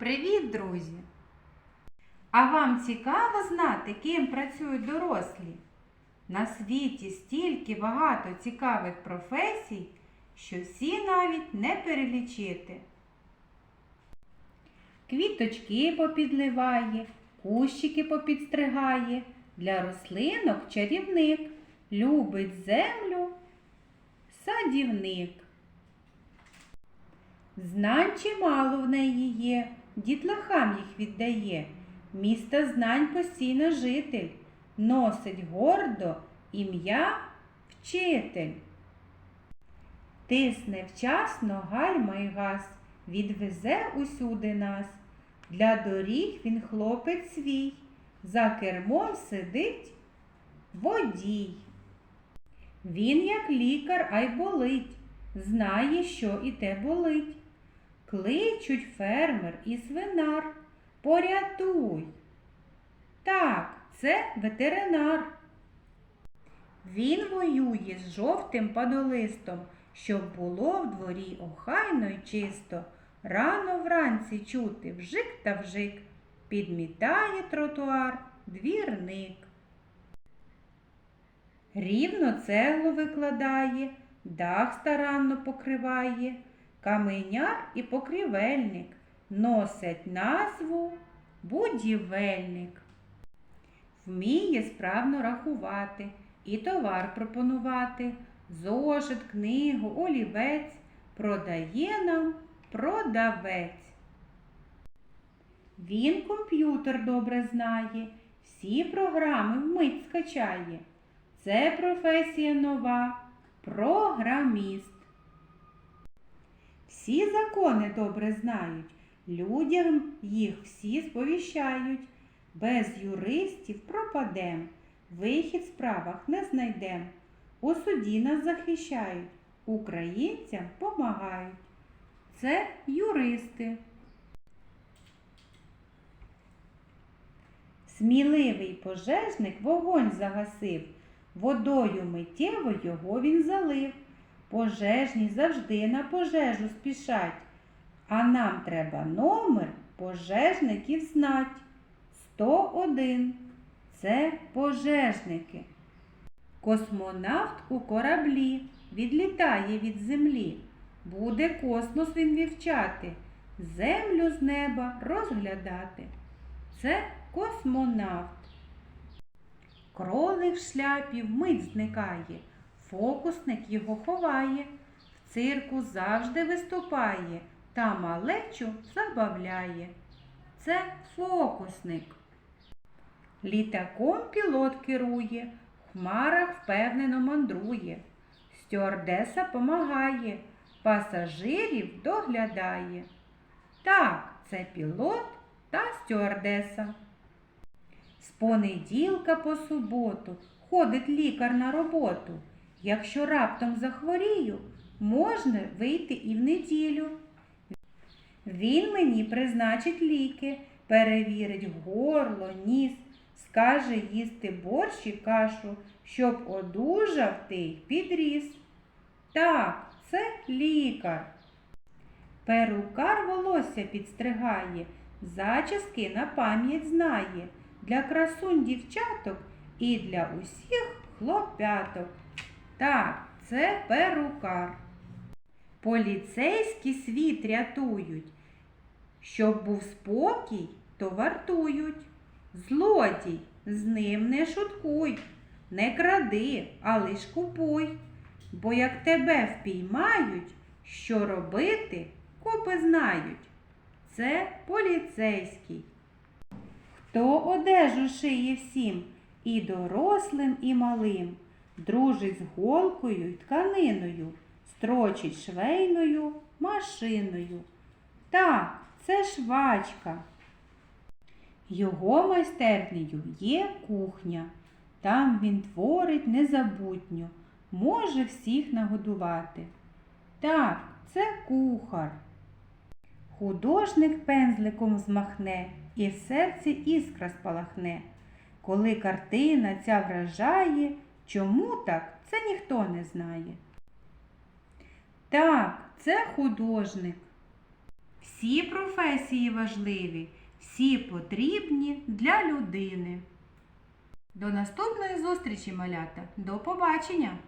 Привіт, друзі! А вам цікаво знати, ким працюють дорослі? На світі стільки багато цікавих професій, що всі навіть не перелічити. Квіточки попідливає, кущики попідстригає, для рослинок чарівник, любить землю садівник. Знань чимало в неї є, дітлахам їх віддає. Міста знань постійно житель, носить гордо ім'я вчитель. Тисне вчасно гальма й газ, відвезе усюди нас. Для доріг він хлопець свій, за кермом сидить водій. Він, як лікар, ай болить, знає, що і те болить. Кличуть фермер і свинар. Порятуй. Так, це ветеринар. Він воює з жовтим падолистом, щоб було в дворі охайно й чисто. Рано вранці чути вжик та вжик, підмітає тротуар двірник. Рівно цеглу викладає, дах старанно покриває, каменяр і покрівельник носять назву будівельник. Вміє справно рахувати і товар пропонувати, зошит, книгу, олівець продає нам продавець. Він комп'ютер добре знає, всі програми вмить скачає. Це професія нова, програміст. Всі закони добре знають, людям їх всі сповіщають. Без юристів пропадем, вихід в справах не знайдем. У суді нас захищають, українцям помагають. Це юристи. Сміливий пожежник вогонь загасив, водою миттєво його він залив. Пожежні завжди на пожежу спішать, а нам треба номер пожежників знать. 101. Це пожежники. Космонавт у кораблі відлітає від землі. Буде космос він вівчати, землю з неба розглядати. Це космонавт. Кролик в шляпі вмить зникає, фокусник його ховає, в цирку завжди виступає та малечу забавляє. Це фокусник. Літаком пілот керує, в хмарах впевнено мандрує. Стюардеса помагає, пасажирів доглядає. Так, це пілот та стюардеса. З понеділка по суботу ходить лікар на роботу. Якщо раптом захворію, можна вийти і в неділю. Він мені призначить ліки, перевірить горло, ніс, скаже їсти борщ і кашу, щоб одужав ти й підріс. Так, це лікар. Перукар волосся підстригає, зачіски на пам'ять знає, для красунь дівчаток і для усіх хлопяток. Так, це перукар. Поліцейські світ рятують. Щоб був спокій, то вартують. Злодій, з ним не шуткуй, не кради, а лиш купуй. Бо як тебе впіймають, що робити, копи знають. Це поліцейський. Хто одежу шиє всім, і дорослим, і малим, дружить з голкою й тканиною, строчить швейною машиною. Так, це швачка. Його майстернею є кухня. Там він творить незабутньо, може всіх нагодувати. Так, це кухар. Художник пензликом змахне, і в серці іскра спалахне. Коли картина ця вражає, чому так, це ніхто не знає. Так, це художник. Всі професії важливі, всі потрібні для людини. До наступної зустрічі, малята. До побачення!